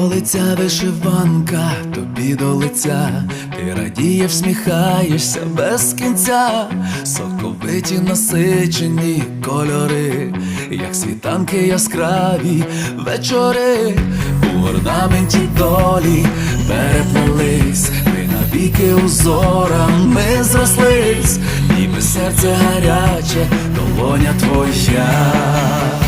лиця вишиванка, тобі до лиця, ти радіє, всміхаєшся без кінця, соковиті насичені кольори, як світанки яскраві вечори, у орнаменті долі переплелись, ми навіки узорами зрослись, ніби серце гаряче, долоня твоя.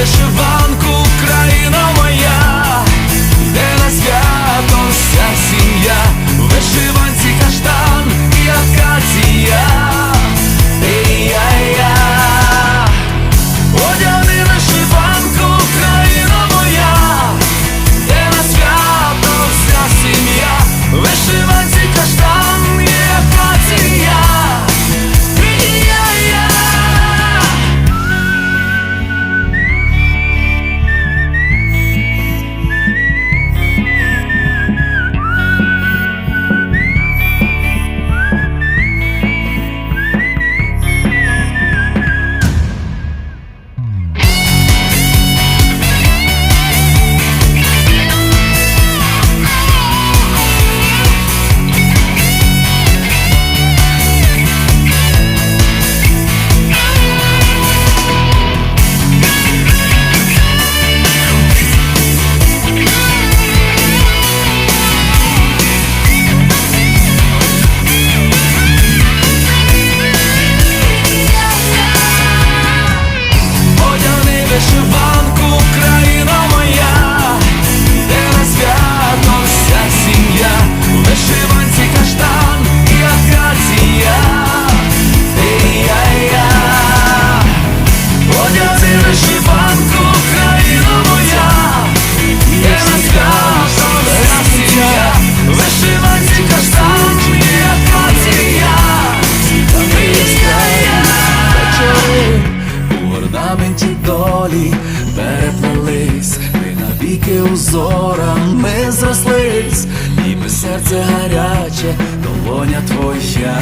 Вишиванку, країна навіки ми зрослись, ніби серце гаряче, долоня твоя.